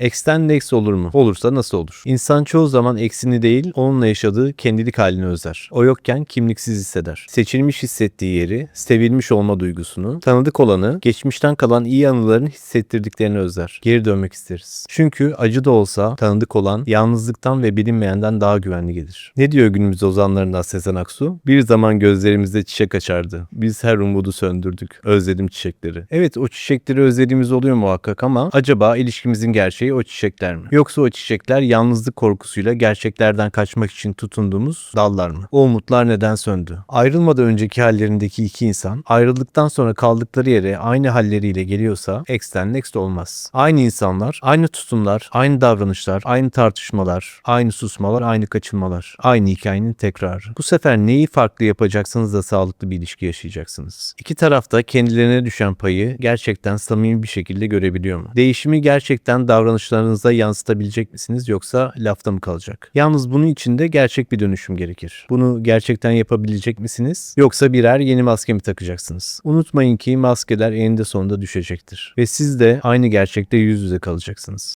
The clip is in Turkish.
X'ten next olur mu? Olursa nasıl olur? İnsan çoğu zaman eksini değil, onunla yaşadığı kendilik halini özler. O yokken kimliksiz hisseder. Seçilmiş hissettiği yeri, sevilmiş olma duygusunu, tanıdık olanı, geçmişten kalan iyi anıların hissettirdiklerini özler. Geri dönmek isteriz. Çünkü acı da olsa tanıdık olan yalnızlıktan ve bilinmeyenden daha güvenli gelir. Ne diyor günümüz ozanlarından Sezen Aksu? Bir zaman gözlerimizde çiçek açardı. Biz her umudu söndürdük. Özledim çiçekleri. Evet o çiçekleri özlediğimiz oluyor muhakkak ama acaba ilişkimizin gerçeği o çiçekler mi? Yoksa o çiçekler yalnızlık korkusuyla gerçeklerden kaçmak için tutunduğumuz dallar mı? O umutlar neden söndü? Ayrılmadan önceki hallerindeki iki insan ayrıldıktan sonra kaldıkları yere aynı halleriyle geliyorsa X'ten next olmaz. Aynı insanlar, aynı tutumlar, aynı davranışlar, aynı tartışmalar, aynı susmalar, aynı kaçınmalar. Aynı hikayenin tekrarı. Bu sefer neyi farklı yapacaksınız da sağlıklı bir ilişki yaşayacaksınız? İki tarafta kendilerine düşen payı gerçekten samimi bir şekilde görebiliyor mu? Değişimi gerçekten davranışlarınıza yansıtabilecek misiniz yoksa lafta mı kalacak? Yalnız bunun için de gerçek bir dönüşüm gerekir. Bunu gerçekten yapabilecek misiniz? Yoksa birer yeni maske mi takacaksınız? Unutmayın ki maskeler eninde sonunda düşecektir. Ve siz de aynı gerçekte yüz yüze kalacaksınız.